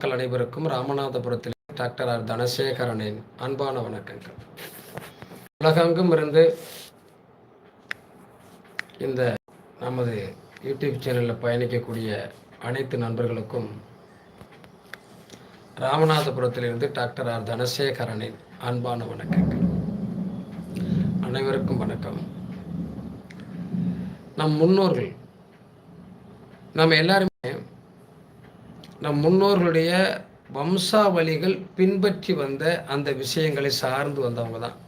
மக்கள் அனைவருக்கும் ராமநாதபுரத்தில் டாக்டர் ஆர் தனசேகரனின் அன்பான வணக்கங்கள். உலகெங்கும் இருந்து இந்த நமது யூடியூப் சேனலில் பயணிக்கக்கூடிய அனைத்து நண்பர்களுக்கும் ராமநாதபுரத்திலிருந்து டாக்டர் ஆர் தனசேகரனின் அன்பான வணக்கங்கள். அனைவருக்கும் வணக்கம். நம் முன்னோர்கள் நம்ம எல்லாருமே நம் முன்னோர்களுடைய வம்சாவளிகள் பின்பற்றி வந்த அந்த விஷயங்களை சார்ந்து வந்தவங்க தான்.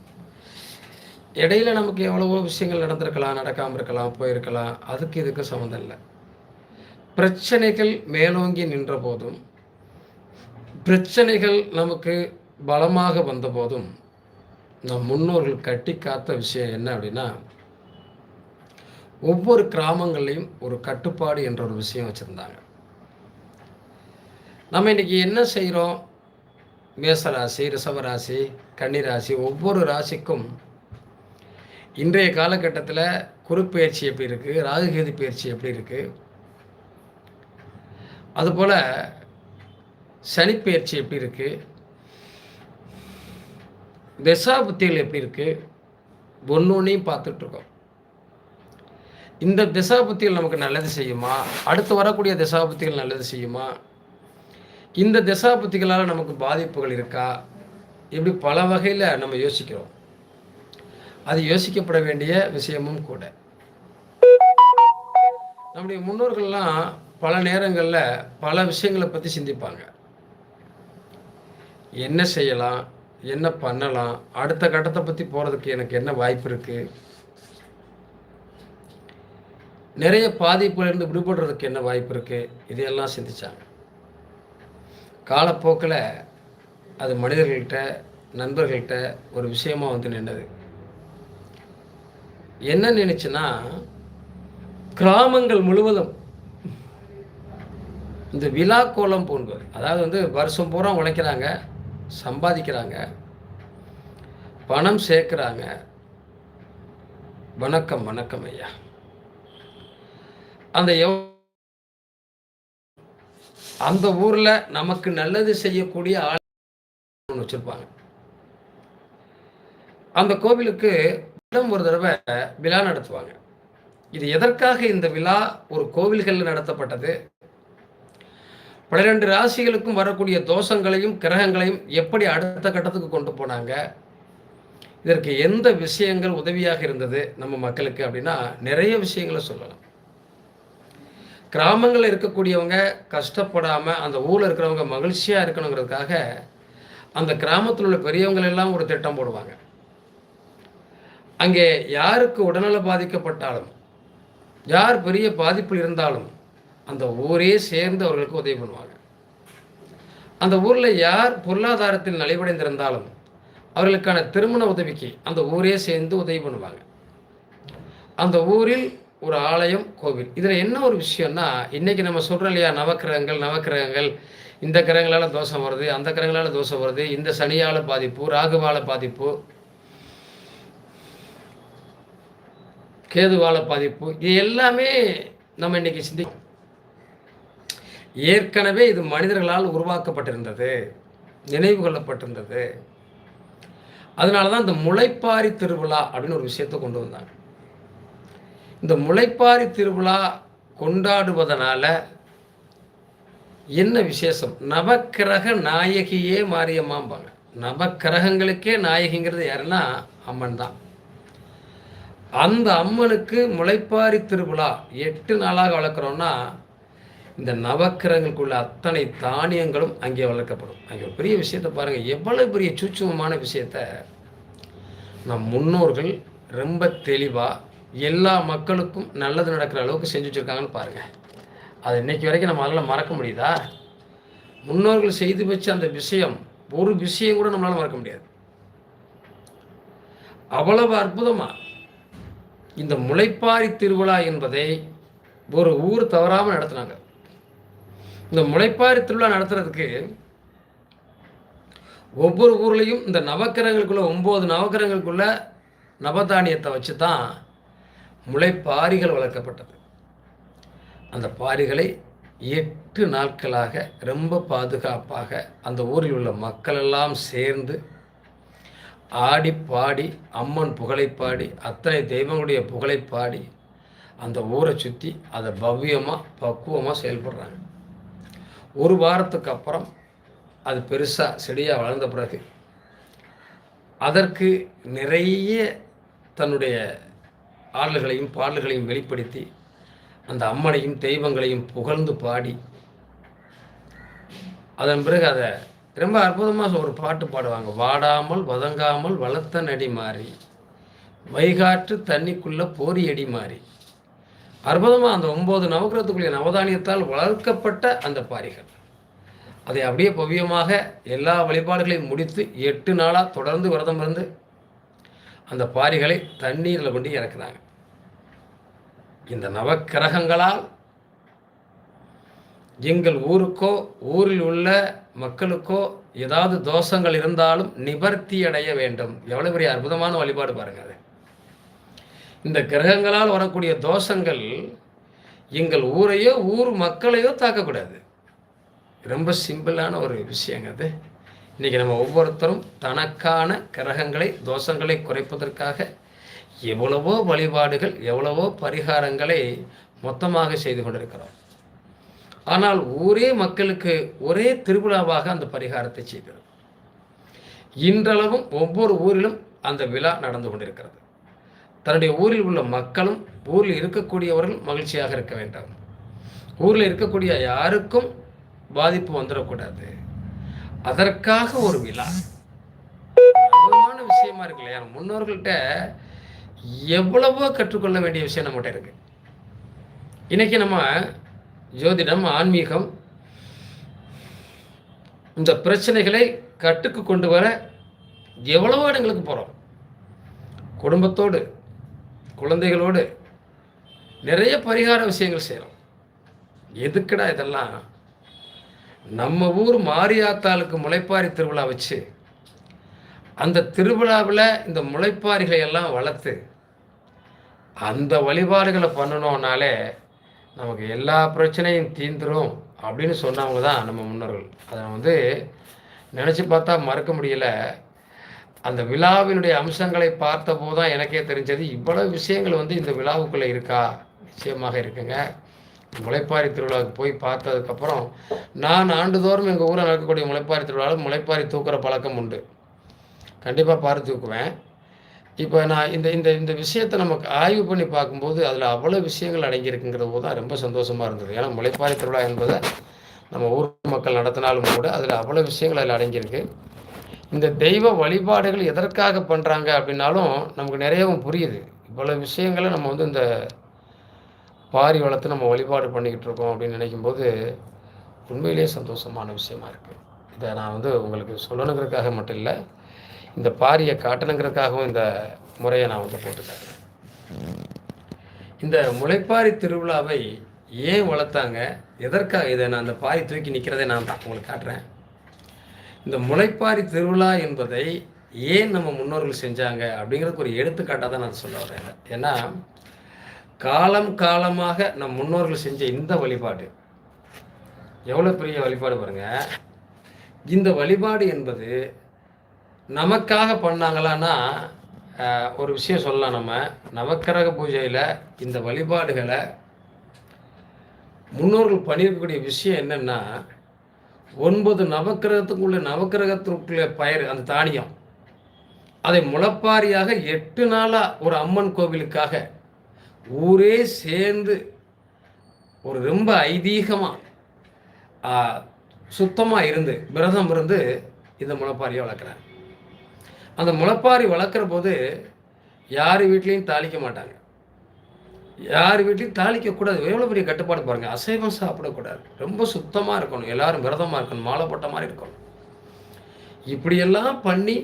இடையில நமக்கு எவ்வளவோ விஷயங்கள் நடந்திருக்கலாம் நடக்காமல் இருக்கலாம் போயிருக்கலாம். அதுக்கு இதுக்கு சம்மந்தம் இல்லை. பிரச்சனைகள் மேலோங்கி நின்ற போதும் பிரச்சனைகள் நமக்கு பலமாக வந்த போதும் நம் முன்னோர்கள் கட்டி காத்த விஷயம் என்ன அப்படின்னா ஒவ்வொரு கிராமங்கள்லையும் ஒரு கட்டுப்பாடு என்ற ஒரு விஷயம் வச்சுருந்தாங்க. நம்ம இன்றைக்கி என்ன செய்கிறோம் மேசராசி ரிஷபராசி கன்னிராசி ஒவ்வொரு ராசிக்கும் இன்றைய காலகட்டத்தில் குறுப்பெயர்ச்சி எப்படி இருக்குது ராகுகேது பயிற்சி எப்படி இருக்குது அதுபோல் சனிப்பெயர்ச்சி எப்படி இருக்குது திசாபுத்திகள் எப்படி இருக்குது ஒன்று பார்த்துட்ருக்கோம். இந்த திசாபுத்திகள் நமக்கு நல்லது செய்யுமா? அடுத்து வரக்கூடிய திசாபுத்திகள் நல்லது செய்யுமா? இந்த திசாபுத்திகளால் நமக்கு பாதிப்புகள் இருக்கா? இப்படி பல வகையில் நம்ம யோசிக்கிறோம். அது யோசிக்கப்பட வேண்டிய விஷயமும் கூட. நம்முடைய முன்னோர்கள்லாம் பல நேரங்களில் பல விஷயங்களை பற்றி சிந்திப்பாங்க. என்ன செய்யலாம்? என்ன பண்ணலாம்? அடுத்த கட்டத்தை பற்றி போகிறதுக்கு எனக்கு என்ன வாய்ப்பு இருக்குது நிறைய பாதிப்புலேருந்து விடுபடுறதுக்கு என்ன வாய்ப்பு இருக்குது இதையெல்லாம் சிந்திச்சாங்க. காலப்போக்கில் அது மனிதர்கள்கிட்ட நண்பர்கள்கிட்ட ஒரு விஷயமா வந்து நின்னது என்ன நினைச்சுன்னா கிராமங்கள் முழுவதும் இந்த விழா கோலம் போன்று அதாவது வந்து வருஷம் பூரா உழைக்கிறாங்க சம்பாதிக்கிறாங்க பணம் சேர்க்குறாங்க. வணக்கம் வணக்கம் ஐயா. அந்த எவ் அந்த ஊரில் நமக்கு நல்லது செய்யக்கூடிய ஆள் வச்சுருப்பாங்க. அந்த கோவிலுக்கு இடம் ஒரு தடவை விழா நடத்துவாங்க. இது எதற்காக இந்த விழா ஒரு கோவில்களில் நடத்தப்பட்டது? பன்னிரெண்டு ராசிகளுக்கும் வரக்கூடிய தோஷங்களையும் கிரகங்களையும் எப்படி அடுத்த கட்டத்துக்கு கொண்டு போனாங்க? இதற்கு எந்த விஷயங்கள் உதவியாக இருந்தது நம்ம மக்களுக்கு அப்படின்னா நிறைய விஷயங்களை சொல்லலாம். கிராமங்களில் இருக்கக்கூடியவங்க கஷ்டப்படாமல் அந்த ஊரில் இருக்கிறவங்க மகிழ்ச்சியாக இருக்கணுங்கிறதுக்காக அந்த கிராமத்தில் உள்ள பெரியவங்கள் எல்லாம் ஒரு திட்டம் போடுவாங்க. அங்கே யாருக்கு உடல்நல பாதிக்கப்பட்டாலும் யார் பெரிய பாதிப்பில் இருந்தாலும் அந்த ஊரே சேர்ந்து அவர்களுக்கு உதவி பண்ணுவாங்க. அந்த ஊரில் யார் பொருளாதாரத்தில் நலிவடைந்திருந்தாலும் அவர்களுக்கான திருமண உதவிக்கு அந்த ஊரே சேர்ந்து உதவி பண்ணுவாங்க. அந்த ஊரில் ஒரு ஆலயம் கோவில். இதில் என்ன ஒரு விஷயம்னா இன்றைக்கி நம்ம சொல்கிறோம் இல்லையா நவக்கிரகங்கள் நவக்கிரகங்கள். இந்த கிரகங்களால் தோஷம் வருது அந்த கிரகங்களால் தோஷம் வருது இந்த சனியால் பாதிப்பு ராகுவால பாதிப்பு கேதுவால பாதிப்பு இது எல்லாமே நம்ம இன்னைக்கு சிந்தி ஏற்கனவே இது மனிதர்களால் உருவாக்கப்பட்டிருந்தது நினைவு கொள்ளப்பட்டிருந்தது. அதனால தான் இந்த முளைப்பாரி திருவிழா அப்படின்னு ஒரு விஷயத்தை கொண்டு வந்தாங்க. இந்த முளைப்பாரி திருவிழா கொண்டாடுவதனால என்ன விசேஷம்? நவக்கிரக நாயகியே மாரியம்மாம்பாங்க. நவக்கிரகங்களுக்கே நாயகிங்கிறது யாருன்னா அம்மன் தான். அந்த அம்மனுக்கு முளைப்பாரி திருவிழா எட்டு நாளாக வளர்க்குறோன்னா இந்த நவக்கிரகங்களுக்குள்ள அத்தனை தானியங்களும் அங்கே வளர்க்கப்படும். அங்கே ஒரு பெரிய விஷயத்தை பாருங்கள் எவ்வளவு பெரிய சூட்சமமான விஷயத்த. நம் முன்னோர்கள் ரொம்ப தெளிவாக எல்லா மக்களுக்கும் நல்லது நடக்கிற அளவுக்கு செஞ்சு வச்சுருக்காங்கன்னு பாருங்கள் அது இன்றைக்கி வரைக்கும் நம்ம அதெல்லாம் மறக்க முடியுதா? முன்னோர்கள் செய்து வச்ச அந்த விஷயம் ஒரு விஷயம் கூட நம்மளால் மறக்க முடியாது. அவ்வளவு அற்புதமாக இந்த முளைப்பாரி திருவிழா என்பதை ஒரு ஊர் தவறாமல் நடத்துனாங்க. இந்த முளைப்பாரி திருவிழா நடத்துறதுக்கு ஒவ்வொரு ஊர்லேயும் இந்த நவக்கிரகங்களுக்குள்ள ஒம்பது நவக்கிரகங்களுக்குள்ள நவதானியத்தை வச்சு தான் முளைப்பாரிகள் வளர்க்கப்பட்டது. அந்த பாரிகளை எட்டு நாட்களாக ரொம்ப பாதுகாப்பாக அந்த ஊரில் உள்ள மக்கள் எல்லாம் சேர்ந்து ஆடி பாடி அம்மன் புகழை பாடி அத்தனை தெய்வங்களுடைய புகழை பாடி அந்த ஊரை சுற்றி அதை பவ்யமாக பக்குவமாக செயல்படுறாங்க. ஒரு வாரத்துக்கு அப்புறம் அது பெருசாக செடியாக வளர்ந்த பிறகு அதற்கு நிறைய தன்னுடைய ஆடல்களையும் பாடல்களையும் வெளிப்படுத்தி அந்த அம்மனையும் தெய்வங்களையும் புகழ்ந்து பாடி அதன் பிறகு அதை ரொம்ப அற்புதமாக ஒரு பாட்டு பாடுவாங்க. வாடாமல் வதங்காமல் வளர்த்த நடி மாறி வைகாற்று தண்ணிக்குள்ள போரி அடி மாறி. அற்புதமாக அந்த ஒம்பது நவகிரகத்துக்குரிய நவதானியத்தால் வளர்க்கப்பட்ட அந்த பாரிகள் அதை அப்படியே பவ்யமாக எல்லா வழிபாடுகளையும் முடித்து எட்டு நாளாக தொடர்ந்து விரதம் இருந்து அந்த பாரிகளை தண்ணீரில் கொண்டு இறக்குறாங்க இந்த நவக்கிரகங்களால் எங்கள் ஊருக்கோ ஊரில் உள்ள மக்களுக்கோ ஏதாவது தோஷங்கள் இருந்தாலும் நிவர்த்தி அடைய வேண்டும். எவ்வளோ பெரிய அற்புதமான வழிபாடு பாருங்கள் அது. இந்த கிரகங்களால் வரக்கூடிய தோஷங்கள் எங்கள் ஊரையோ ஊர் மக்களையோ தாக்கக்கூடாது. ரொம்ப சிம்பிளான ஒரு விஷயங்க அது. இன்றைக்கி நம்ம ஒவ்வொருத்தரும் தனக்கான கிரகங்களை தோஷங்களை குறைப்பதற்காக எவ்வளவோ வழிபாடுகள் எவ்வளவோ பரிகாரங்களை மொத்தமாக செய்து கொண்டிருக்கிறோம். ஆனால் ஊரே மக்களுக்கு ஒரே திருவிழாவாக அந்த பரிகாரத்தை செய்கிறது. இன்றளவும் ஒவ்வொரு ஊரிலும் அந்த விழா நடந்து கொண்டிருக்கிறது. தன்னுடைய ஊரில் உள்ள மக்களும் ஊரில் இருக்கக்கூடியவர்கள் மகிழ்ச்சியாக இருக்க வேண்டும். ஊரில் இருக்கக்கூடிய யாருக்கும் பாதிப்பு வந்துடக்கூடாது. அதற்காக ஒரு விழா. அற்புதமான விஷயமா இருக்கு இல்லையா முன்னோர்கள்ட்ட எவ்வளவோ கற்றுக்கொள்ள வேண்டிய விஷயம் நம்மகிட்ட இருக்கு. இன்னைக்கு நம்ம ஜோதிடம் ஆன்மீகம் இந்த பிரச்சனைகளை கட்டுக்கு கொண்டு வர எவ்வளவோ இடங்களுக்கு போகிறோம் குடும்பத்தோடு குழந்தைகளோடு நிறைய பரிகார விஷயங்கள் செய்கிறோம் எதுக்குடா இதெல்லாம் நம்ம ஊர் மாரியாத்தாளுக்கு முளைப்பாரி திருவிழா வச்சு அந்த திருவிழாவில் இந்த முளைப்பாரிகளை எல்லாம் வளர்த்து அந்த வழிபாடுகளை பண்ணணும்னாலே நமக்கு எல்லா பிரச்சனையும் தீந்துரும் அப்படின்னு சொன்னவங்க தான் நம்ம முன்னோர்கள். அதை வந்து நினச்சி பார்த்தா மறக்க முடியல. அந்த விழாவினுடைய அம்சங்களை பார்த்தபோது தான் எனக்கே தெரிஞ்சது இவ்வளவு விஷயங்கள் வந்து இந்த விழாவுக்குள்ளே இருக்கா? நிச்சயமாக இருக்குங்க. முளைப்பாரி திருவிழாவுக்கு போய் பார்த்ததுக்கப்புறம் நான் ஆண்டுதோறும் எங்கள் ஊரில் நடக்கக்கூடிய முளைப்பாரி திருவிழாவில் முளைப்பாரி தூக்குற பழக்கம் உண்டு. கண்டிப்பாக பாரு தூக்குவேன். இப்போ நான் இந்த இந்த இந்த விஷயத்தை நமக்கு ஆய்வு பண்ணி பார்க்கும்போது அதில் அவ்வளோ விஷயங்கள் அடங்கியிருக்குங்கிற போது தான் ரொம்ப சந்தோஷமாக இருந்தது. ஏன்னா முளைப்பாரி திருவிழா என்பதை நம்ம ஊர் மக்கள் நடத்தினாலும் கூட அதில் அவ்வளோ விஷயங்கள் அதில் அடங்கியிருக்கு. இந்த தெய்வ வழிபாடுகள் எதற்காக பண்ணுறாங்க அப்படின்னாலும் நமக்கு நிறையவும் புரியுது. இவ்வளோ விஷயங்களை நம்ம வந்து இந்த பாரி வளர்த்து நம்ம வழிபாடு பண்ணிக்கிட்டு இருக்கோம் அப்படின்னு நினைக்கும்போது உண்மையிலேயே சந்தோஷமான விஷயமா இருக்குது இதை நான் வந்து உங்களுக்கு சொல்லணுங்கிறதுக்காக மட்டும் இல்லை இந்த பாரியை காட்டணுங்கிறதுக்காகவும் இந்த முறையை நான் வந்து போட்டுக்கிறேன். இந்த முளைப்பாரி திருவிழாவை ஏன் வளர்த்தாங்க? எதற்காக இதை நான் அந்த பாரி தூக்கி நிற்கிறதே நான் தான் உங்களுக்கு காட்டுறேன். இந்த முளைப்பாரி திருவிழா என்பதை ஏன் நம்ம முன்னோர்கள் செஞ்சாங்க அப்படிங்கிறதுக்கு ஒரு எடுத்துக்காட்டாக தான் நான் சொல்ல வரேன். ஏன்னா காலம் காலமாக நம் முன்னோர்கள் செஞ்ச இந்த வழிபாடு. எவ்வளோ பெரிய வழிபாடு பாருங்க. இந்த வழிபாடு என்பது நமக்காக பண்ணாங்களான்னா ஒரு விஷயம் சொல்லலாம் நம்ம. நவக்கிரக பூஜையில் இந்த வழிபாடுகளை முன்னோர்கள் பண்ணியிருக்கக்கூடிய விஷயம் என்னென்னா ஒன்பது நவக்கிரகத்துக்குள்ளே நவக்கிரகத்திற்குள்ளே பயிர் அந்த தானியம். அதை முளப்பாரியாக எட்டு நாளாக ஒரு அம்மன் கோவிலுக்காக ஊரே சேர்ந்து ஒரு ரொம்ப ஐதீகமாக சுத்தமாக இருந்து விரதம் இருந்து இந்த முளைப்பாரியை வளர்க்குறாங்க அந்த முளைப்பாரி வளர்க்குற போது யார் வீட்லேயும் தாளிக்க மாட்டாங்க. யார் வீட்லையும் தாளிக்கக்கூடாது. எவ்வளோ பெரிய கட்டுப்பாடு பாருங்கள் அசைவம் சாப்பிடக்கூடாது. ரொம்ப சுத்தமாக இருக்கணும். எல்லாரும் விரதமாக இருக்கணும். மாலை போட்ட மாதிரி இருக்கணும். இப்படியெல்லாம் பண்ணி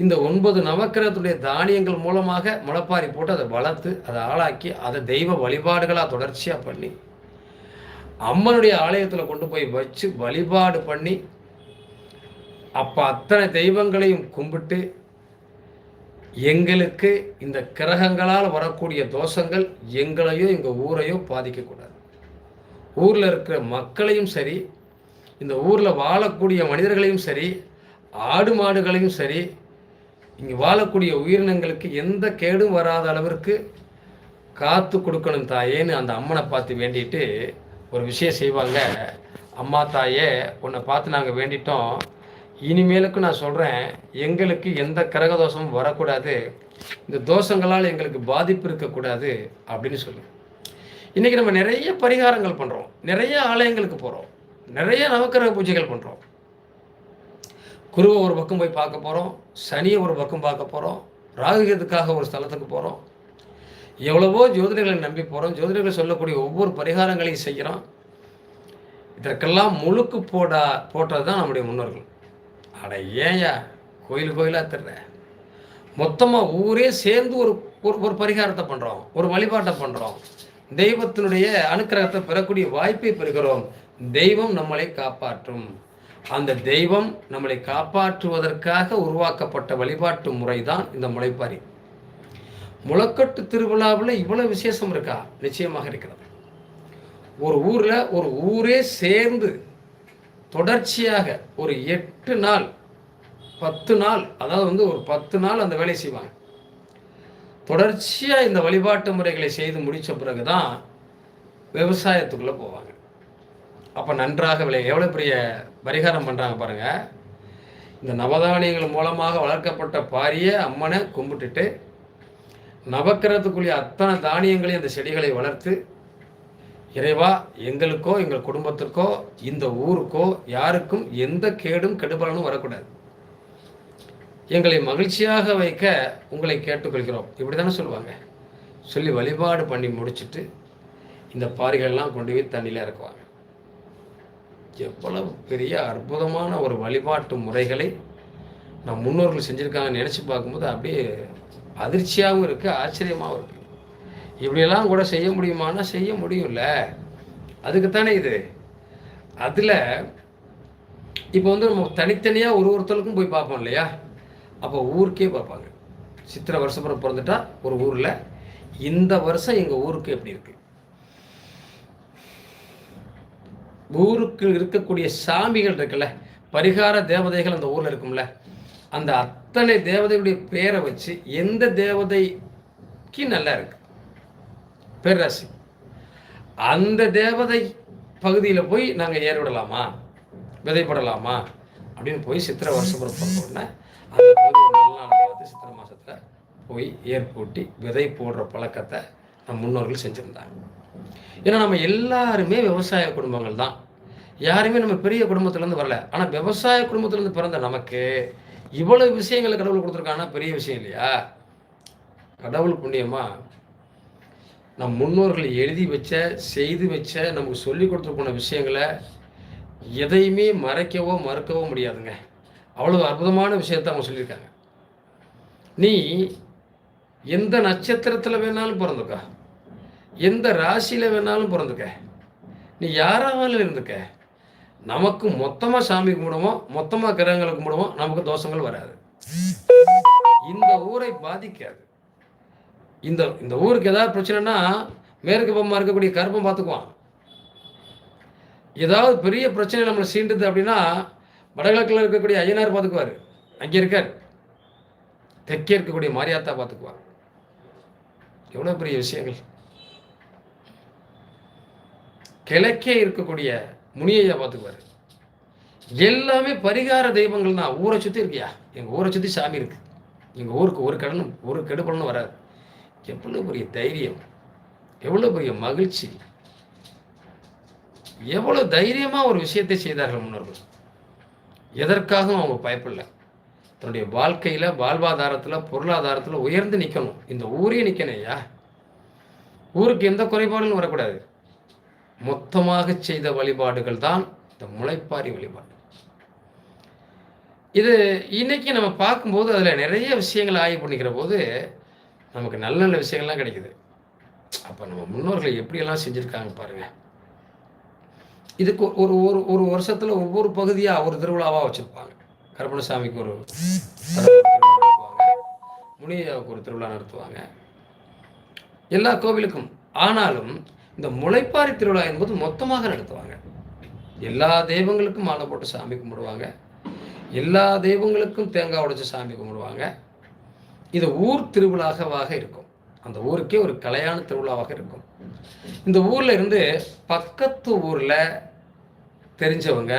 இந்த ஒன்பது நவக்கிரகத்துடைய தானியங்கள் மூலமாக முளப்பாரி போட்டு அதை வளர்த்து அதை ஆளாக்கி அதை தெய்வ வழிபாடுகளாக தொடர்ச்சியாக பண்ணி அம்மனுடைய ஆலயத்தில் கொண்டு போய் வச்சு வழிபாடு பண்ணி அப்போ அத்தனை தெய்வங்களையும் கும்பிட்டு எங்களுக்கு இந்த கிரகங்களால் வரக்கூடிய தோஷங்கள் எங்களையோ எங்கள் ஊரையோ பாதிக்கக்கூடாது ஊரில் இருக்கிற மக்களையும் சரி இந்த ஊரில் வாழக்கூடிய மனிதர்களையும் சரி ஆடு மாடுகளையும் சரி இங்கே வாழக்கூடிய உயிரினங்களுக்கு எந்த கேடும் வராத அளவிற்கு காத்து கொடுக்கணும் தாயேன்னு அந்த அம்மனை பார்த்து வேண்டிட்டு ஒரு விஷயம் செய்வாங்க. அம்மா தாயே உன்னை பார்த்து நாங்கள் வேண்டிட்டோம். இனிமேலுக்கு நான் சொல்கிறேன் எங்களுக்கு எந்த கிரக தோஷமும் வரக்கூடாது. இந்த தோஷங்களால் எங்களுக்கு பாதிப்பு இருக்கக்கூடாது அப்படின்னு சொல்லி. இன்றைக்கி நம்ம நிறைய பரிகாரங்கள் பண்ணுறோம் நிறைய ஆலயங்களுக்கு போகிறோம் நிறைய நவக்கிரக பூஜைகள் பண்ணுறோம் குருவை ஒரு பக்கம் போய் பார்க்க போகிறோம் சனியை ஒரு பக்கம் பார்க்க போகிறோம் ராகுகத்துக்காக ஒரு ஸ்தலத்துக்கு போகிறோம் எவ்வளவோ ஜோதிடர்களை நம்பி போகிறோம் ஜோதிடர்கள் சொல்லக்கூடிய ஒவ்வொரு பரிகாரங்களையும் செய்கிறோம் இதற்கெல்லாம் முழுக்கு போடா போட்டது தான் நம்முடைய முன்னோர்கள். அட ஏயா கோயில் கோயிலாக தர்ற மொத்தமாக ஊரே சேர்ந்து ஒரு ஒரு ஒரு பரிகாரத்தை பண்ணுறோம் ஒரு வழிபாட்டை பண்ணுறோம் தெய்வத்தினுடைய அனுக்கிரகத்தை பெறக்கூடிய வாய்ப்பை பெறுகிறோம். தெய்வம் நம்மளை காப்பாற்றும். அந்த தெய்வம் நம்மளை காப்பாற்றுவதற்காக உருவாக்கப்பட்ட வழிபாட்டு முறை தான் இந்த முளைப்பாரி. முளைக்கட்டு திருவிழாவில் இவ்வளோ விசேஷம் இருக்கா? நிச்சயமாக இருக்கிறது. ஒரு ஊரில் ஒரு ஊரே சேர்ந்து தொடர்ச்சியாக ஒரு எட்டு நாள் பத்து நாள் அதாவது வந்து ஒரு பத்து நாள் அந்த வேலை செய்வாங்க. தொடர்ச்சியாக இந்த வழிபாட்டு முறைகளை செய்து முடித்த பிறகு தான் விவசாயத்துக்குள்ளே போவாங்க. அப்போ நன்றாக விளை எவ்வளோ பெரிய பரிகாரம் பண்ணுறாங்க பாருங்கள் இந்த நவதானியங்கள் மூலமாக வளர்க்கப்பட்ட பாரிய அம்மனை கும்பிட்டுட்டு நவக்கிரத்துக்குரிய அத்தனை தானியங்களையும் அந்த செடிகளை வளர்த்து இறைவா எங்களுக்கோ எங்கள் குடும்பத்திற்கோ இந்த ஊருக்கோ யாருக்கும் எந்த கேடும் கெடுபலனும் வரக்கூடாது. எங்களை மகிழ்ச்சியாக வைக்க உங்களை கேட்டுக்கொள்கிறோம். இப்படி தானே சொல்லுவாங்க. சொல்லி வழிபாடு பண்ணி முடிச்சுட்டு இந்த பாறைகள்லாம் கொண்டு போய் தண்ணியில் இறக்குவாங்க. எவ்வளவு பெரிய அற்புதமான ஒரு வழிபாட்டு முறைகளை நம் முன்னோர்கள் செஞ்சுருக்காங்கன்னு நினச்சி பார்க்கும்போது அப்படியே அதிர்ச்சியாகவும் இருக்குது ஆச்சரியமாகவும் இருக்குது இப்படியெல்லாம் கூட செய்ய முடியுமானா செய்ய முடியும்ல. அதுக்குத்தானே இது. அதில் இப்போ வந்து நம்ம தனித்தனியாக ஒரு ஒருத்தருக்கும் போய் பார்ப்போம் இல்லையா? அப்போ ஊருக்கே பார்ப்பாங்க. சித்திரை வருஷம் பிறந்துட்டா ஒரு ஊரில். இந்த வருஷம் எங்கள் ஊருக்கு எப்படி இருக்குது ஊருக்கு இருக்கக்கூடிய சாமிகள் இருக்குல்ல பரிகார தேவதைகள் அந்த ஊரில் இருக்கும்ல அந்த அத்தனை தேவதையுடைய பேரை வச்சு எந்த தேவதைக்கு நல்லா இருக்கு? பேராசி அந்த தேவதை பகுதியில் போய் நாங்கள் ஏற விடலாமா விதைப்படலாமா அப்படின்னு போய் சித்திரை வருஷம் பிறந்த உடனே அந்த பார்த்து சித்திரை மாதத்தில் போய் ஏற்பூட்டி விதை போடுற பழக்கத்தை நம் முன்னோர்கள் செஞ்சுருந்தாங்க. ஏன்னா நம்ம எல்லாருமே விவசாய குடும்பங்கள் தான். யாருமே நம்ம பெரிய குடும்பத்துலேருந்து வரல. ஆனால் விவசாய குடும்பத்துலேருந்து பிறந்த நமக்கு இவ்வளவு விஷயங்களை கடவுள் கொடுத்துருக்காங்கன்னா பெரிய விஷயம் இல்லையா? கடவுள் புண்ணியமா? நம் முன்னோர்கள் எழுதி வச்ச செய்து வச்ச நமக்கு சொல்லி கொடுத்துட்டு விஷயங்களை எதையுமே மறைக்கவோ மறுக்கவோ முடியாதுங்க. அவ்வளோ அற்புதமான விஷயத்த அவங்க சொல்லியிருக்காங்க. நீ எந்த நட்சத்திரத்தில் வேணாலும் பிறந்துக்கா. எந்த ராசியில் வேணாலும் பிறந்துக்க. நீ யாராவது இருந்துக்க. நமக்கு மொத்தமாக சாமி கும்பிடுவோம் மொத்தமாக கிரகங்களை கும்பிடுவோம் நமக்கு தோஷங்கள் வராது. இந்த ஊரை பாதிக்காது. இந்த இந்த ஊருக்கு ஏதாவது பிரச்சனைனா மேற்கு பக்கமாக இருக்கக்கூடிய கருப்பம் பார்த்துக்குவான். ஏதாவது பெரிய பிரச்சனை நம்மளை சீண்டுது அப்படின்னா வடகிழக்கில் இருக்கக்கூடிய ஐயனார் பார்த்துக்குவார். அங்கே இருக்கார். தெற்கே இருக்கக்கூடிய மாரியாத்தா பார்த்துக்குவார் எவ்வளோ பெரிய விஷயங்கள். கிழக்கே இருக்கக்கூடிய முனியையா பார்த்துக்குவார். எல்லாமே பரிகார தெய்வங்கள் தான். ஊரை சுற்றி இருக்கியா? எங்கள் ஊரை சுற்றி சாமி இருக்குது எங்கள் ஊருக்கு ஒரு கடனும் ஒரு கெடுபலனும் வராது. எவ்வளோ பெரிய தைரியம். எவ்வளோ பெரிய மகிழ்ச்சி. எவ்வளோ தைரியமாக ஒரு விஷயத்தை செய்தார்கள் முன்னோர்கள். எதற்காகவும் அவங்க பயப்படல. தன்னுடைய வாழ்க்கையில் வாழ்வாதாரத்தில் பொருளாதாரத்தில் உயர்ந்து நிற்கணும் இந்த ஊரே நிற்கணும் ஐயா. ஊருக்கு எந்த குறைபாடும் வரக்கூடாது. மொத்தமாக செய்த வழிபாடுகள் தான் இந்த முளைப்பாரி வழிபாடு. இது இன்னைக்கு நம்ம பார்க்கும்போது அதில் நிறைய விஷயங்கள் ஆய்வு பண்ணிக்கிற போது நமக்கு நல்ல நல்ல விஷயங்கள்லாம் கிடைக்குது. அப்போ நம்ம முன்னோர்களை எப்படியெல்லாம் செஞ்சுருக்காங்க பாருங்க. இதுக்கு ஒரு ஒரு ஒரு வருஷத்தில் ஒவ்வொரு பகுதியாக ஒரு திருவிழாவாக வச்சுருப்பாங்க. கருப்பணசாமிக்கு ஒரு திருவிழா நடத்துவாங்க. முனியாவுக்கு ஒரு திருவிழா நடத்துவாங்க. எல்லா கோவிலுக்கும். ஆனாலும் இந்த முளைப்பாரி திருவிழா என்பது மொத்தமாக நடத்துவாங்க. எல்லா தெய்வங்களுக்கும் மாலை போட்டு சாமி கும்பிடுவாங்க. எல்லா தெய்வங்களுக்கும் தேங்காய் உடைச்சி சாமி கும்பிடுவாங்க. இது ஊர் திருவிழாவாக இருக்கும். அந்த ஊருக்கே ஒரு கலையான திருவிழாவாக இருக்கும். இந்த ஊரில் இருந்து பக்கத்து ஊரில் தெரிஞ்சவங்க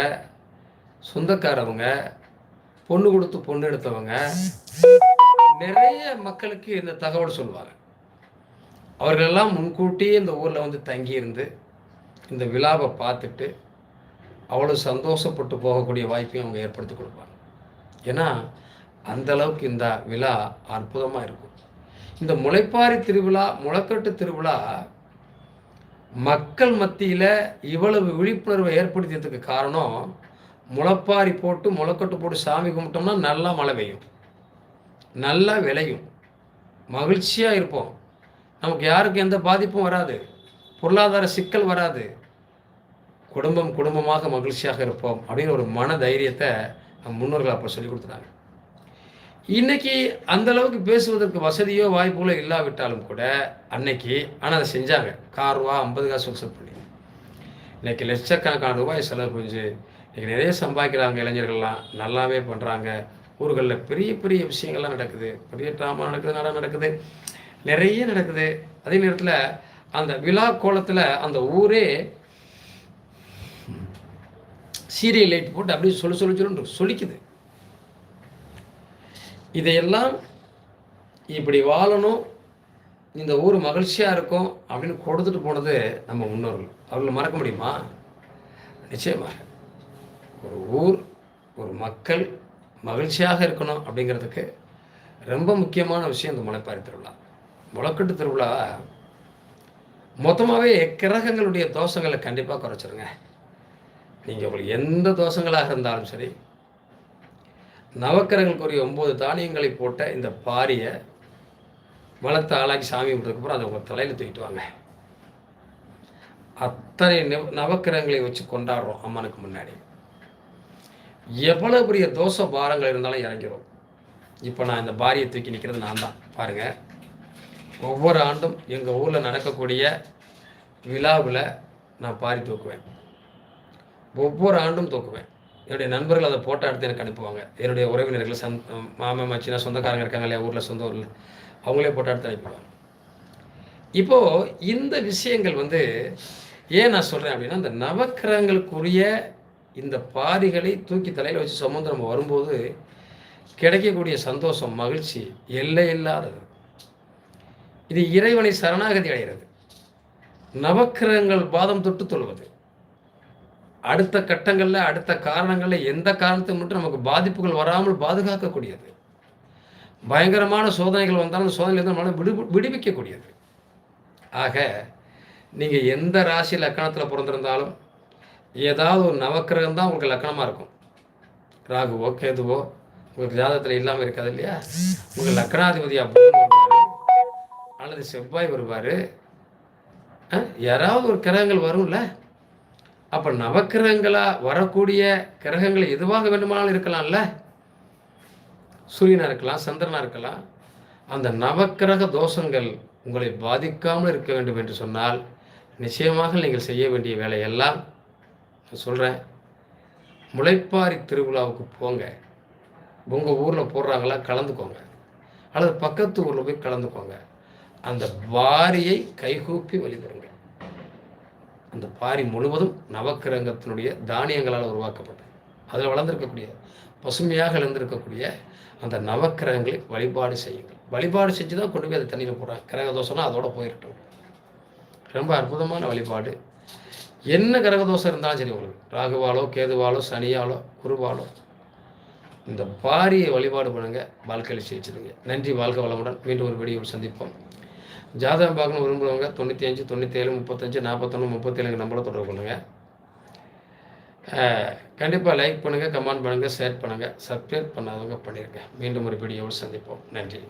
சொந்தக்காரவங்க பொண்ணு கொடுத்து பொண்ணு எடுத்தவங்க நிறைய மக்களுக்கு இந்த தகவல் சொல்லுவாங்க. அவர்களெல்லாம் முன்கூட்டியே இந்த ஊரில் வந்து தங்கியிருந்து இந்த விழாவை பார்த்துட்டு அவ்வளோ சந்தோஷப்பட்டு போகக்கூடிய வாய்ப்பையும் அவங்க ஏற்படுத்தி கொடுப்பாங்க. ஏன்னா அந்த அளவுக்கு இந்த விழா அற்புதமாக இருக்கும். இந்த முளைப்பாரி திருவிழா முளைக்கட்டு திருவிழா மக்கள் மத்தியில் இவ்வளவு விழிப்புணர்வை ஏற்படுத்தியதுக்கு காரணம் முளைப்பாரி போட்டு முளைக்கட்டு போட்டு சாமி கும்பிட்டோம்னா நல்லா மழை பெய்யும். நல்லா விளையும். மகிழ்ச்சியாக இருப்போம். நமக்கு யாருக்கும் எந்த பாதிப்பும் வராது. பொருளாதார சிக்கல் வராது. குடும்பம் குடும்பமாக மகிழ்ச்சியாக இருப்போம் அப்படின்னு ஒரு மன தைரியத்தை நம் முன்னோர்கள் அப்போ சொல்லி கொடுத்துட்டாங்க. இன்னைக்கு அந்த அளவுக்கு பேசுவதற்கு வசதியோ வாய்ப்புகளோ இல்லாவிட்டாலும் கூட அன்னைக்கு ஆனால் அதை செஞ்சாங்க. கார் ரூபா ஐம்பது காசு வசூல் பண்ணி. இன்னைக்கு லட்சக்கணக்கான ரூபாய் செலவு செஞ்சு இன்னைக்கு நிறைய சம்பாதிக்கிறாங்க இளைஞர்கள்லாம். நல்லாவே பண்ணுறாங்க ஊர்களில் பெரிய பெரிய விஷயங்கள்லாம் நடக்குது. பெரிய ட்ராமா நடக்குது நடம் நடக்குது. நிறைய நடக்குது. அதே நேரத்தில் அந்த விழா கோலத்தில் அந்த ஊரே சீரியல் லைட் போட்டு அப்படியே சொல்லி சொல்லி சொல்லி சொல்லிக்குது இதையெல்லாம் இப்படி வாழணும். இந்த ஊர் மகிழ்ச்சியாக இருக்கும் அப்படின்னு கொடுத்துட்டு போனது நம்ம முன்னோர்கள். அவர்களை மறக்க முடியுமா? நிச்சயமாக ஒரு ஊர் ஒரு மக்கள் மகிழ்ச்சியாக இருக்கணும் அப்படிங்கிறதுக்கு ரொம்ப முக்கியமான விஷயம் இந்த முளைப்பாரி திருவிழா. முளைக்கட்டு திருவிழா மொத்தமாகவே கிரகங்களுடைய தோஷங்களை கண்டிப்பாக குறைச்சிருங்க. நீங்கள் உங்களுக்கு எந்த தோஷங்களாக இருந்தாலும் சரி நவக்கிரகங்களுக்குரிய ஒம்பது தானியங்களை போட்ட இந்த பாரியை வளர்த்து ஆளாக்கி சாமி கும்பிட்டதுக்கப்புறம் அதை உங்கள் தலையில் தூக்கிட்டு வாங்க. அத்தனை நவக்கிரகங்களை வச்சு கொண்டாடுறோம் அம்மனுக்கு முன்னாடி. எவ்வளோ பெரிய தோசை பாரங்கள் இருந்தாலும் இறங்கிடும் இப்போ நான் இந்த பாரியை தூக்கி நிற்கிறது நான் தான். பாருங்கள் ஒவ்வொரு ஆண்டும் எங்கள் ஊரில் நடக்கக்கூடிய விழாவில் நான் பாரி தூக்குவேன். ஒவ்வொரு ஆண்டும் தூக்குவேன். என்னுடைய நண்பர்கள் அதை போட்டோ எடுத்து எனக்கு அனுப்புவாங்க. என்னுடைய உறவினர்கள் சந் மாமா மச்சினா சொந்தக்காரங்க இருக்காங்க இல்லையா ஊரில் சொந்த ஊரில் அவங்களே போட்டோ எடுத்து அனுப்பிடுவாங்க. இப்போது இந்த விஷயங்கள் வந்து ஏன் நான் சொல்கிறேன் அப்படின்னா இந்த நவக்கிரகங்களுக்குரிய இந்த பாதிகளை தூக்கி தலையில் வச்சு சுமந்து நம்ம வரும்போது கிடைக்கக்கூடிய சந்தோஷம் மகிழ்ச்சி எல்லை இல்லாதது. இது இறைவனை சரணாகதி அடைகிறது. நவக்கிரகங்கள் பாதம் தொட்டு தொழுவது. அடுத்த கட்டங்களில் அடுத்த காரணங்களில் எந்த காரணத்தை மட்டும் நமக்கு பாதிப்புகள் வராமல் பாதுகாக்கக்கூடியது. பயங்கரமான சோதனைகள் வந்தாலும் அந்த சோதனையிலிருந்து நம்மளால் விடு விடுவிக்கக்கூடியது. ஆக நீங்கள் எந்த ராசி லக்கணத்தில் பிறந்திருந்தாலும் ஏதாவது ஒரு நவக்கிரகம் தான் உங்களுக்கு லக்கணமாக இருக்கும். ராகுவோ கேதுவோ உங்களுக்கு ஜாதகத்தில் இல்லாமல் இருக்காது இல்லையா? உங்கள் லக்கணாதிபதியாக அப்படின்னு அல்லது செவ்வாய் வருவார் யாராவது ஒரு கிரகங்கள் வரும்ல? அப்போ நவக்கிரகங்களாக வரக்கூடிய கிரகங்கள் எதுவாக வேண்டுமானாலும் இருக்கலாம்ல? சூரியனாக இருக்கலாம் சந்திரனாக இருக்கலாம். அந்த நவக்கிரக தோஷங்கள் உங்களை பாதிக்காமல் இருக்க வேண்டும் என்று சொன்னால் நிச்சயமாக நீங்கள் செய்ய வேண்டிய வேலையெல்லாம் நான் சொல்கிறேன் முளைப்பாரி திருவிழாவுக்கு போங்க. உங்கள் ஊரில் போடுறாங்களா கலந்துக்கோங்க. அல்லது பக்கத்து ஊரில் போய் கலந்துக்கோங்க. அந்த வாரியை கைகூப்பி வழிபடுங்கள். அந்த பாரி முழுவதும் நவக்கிரகத்தினுடைய தானியங்களால் உருவாக்கப்பட்டது. அதில் வளர்ந்துருக்கக்கூடிய பசுமையாக இருந்திருக்கக்கூடிய அந்த நவக்கிரகங்களை வழிபாடு செய்யுங்கள். வழிபாடு செஞ்சு தான் கொண்டு போய் அதை தண்ணியில் போடுறாங்க. கிரக தோஷம்னா அதோட போயிட்டோம் ரொம்ப அற்புதமான வழிபாடு. என்ன கிரகதோஷம் இருந்தாலும் சரி உங்களுக்கு. ராகுவாலோ கேதுவாலோ சனியாலோ குருவாலோ. இந்த பாரியை வழிபாடு பண்ணுங்கள் வாழ்க்கையில் ஜெயிச்சிருங்க நன்றி வாழ்க்கை வளமுடன். மீண்டும் ஒரு வீடியோவில் சந்திப்போம். ஜாதகம் பார்க்கணும் விரும்புகிறவங்க தொண்ணூற்றி அஞ்சு தொண்ணூற்றேழு முப்பத்தஞ்சு நாற்பத்தொன்று முப்பத்தேழு நம்பரை தொடர்பு பண்ணுங்கள் கண்டிப்பாக லைக் பண்ணுங்கள் கமெண்ட் பண்ணுங்கள் ஷேர் பண்ணுங்கள் சப்ஸ்கிரைப் பண்ணாதவங்க பண்ணியிருக்கேன் மீண்டும் ஒரு வீடியோவில் சந்திப்போம். நன்றி.